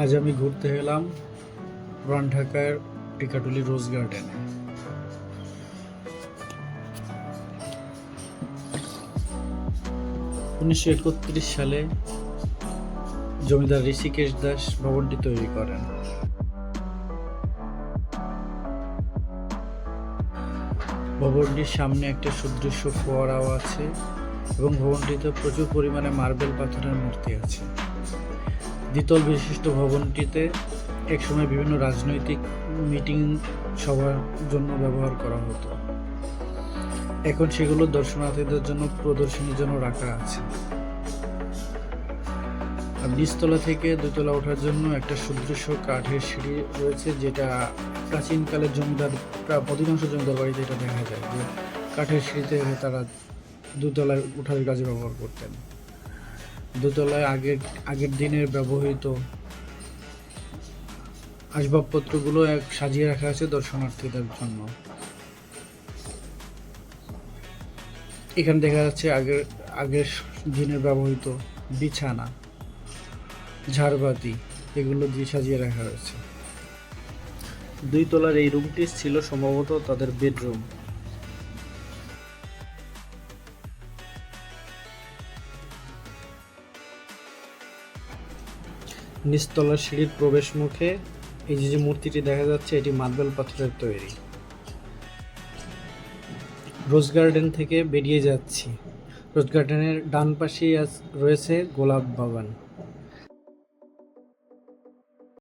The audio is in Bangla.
আজ আমি ঘুরতে এলাম পুরান ঢাকার টিকাটুলি রোজ গার্ডেনে উনিশশো একত্রিশ সালে জমিদার ঋষিকেশ দাস ভবনটি তৈরি করেন। ভবনটির সামনে একটা সুদৃশ্য ফোয়ারাও আছে এবং ভবনটিতে প্রচুর পরিমাণে মার্বেল পাথরের মূর্তি আছে। দ্বিতল বিশিষ্ট ভবনটিতে একসময় বিভিন্ন রাজনৈতিক মিটিং সভার জন্য ব্যবহার করা হতো। এখন সেগুলো দর্শনার্থীদের জন্য প্রদর্শনীর জন্য রাখা আছে। আর নিচতলা থেকে দুতলা ওঠার জন্য একটা সুদৃশ্য কাঠের সিঁড়ি রয়েছে, যেটা প্রাচীনকালের জমিদার অধিকাংশ জমিদার বাড়িতে এটা দেখা যায় যে কাঠের সিঁড়িতে তারা দুতলায় ওঠার কাজে ব্যবহার করতেন। দোতলায় আগের আগের দিনের ব্যবহৃত আসবাবপত্রগুলো এক সাজিয়ে রাখা আছে দর্শনার্থীদের জন্য। এখানে দেখা যাচ্ছে আগের আগের দিনের ব্যবহৃত বিছানা, ঝাড়বাতি, এগুলো দিয়ে সাজিয়ে রাখা হয়েছে। দুই তলার এই রুমটি ছিল সম্ভবত তাদের বেডরুম। নিচতলার সিঁড়ির প্রবেশ মুখে এই যে যে মূর্তিটি দেখা যাচ্ছে, এটি মার্বেল পাথরের তৈরি। রোজ গার্ডেন থেকে বেরিয়ে যাচ্ছি। রোজ গার্ডেনের ডান পাশেই রয়েছে গোলাপ বাগান।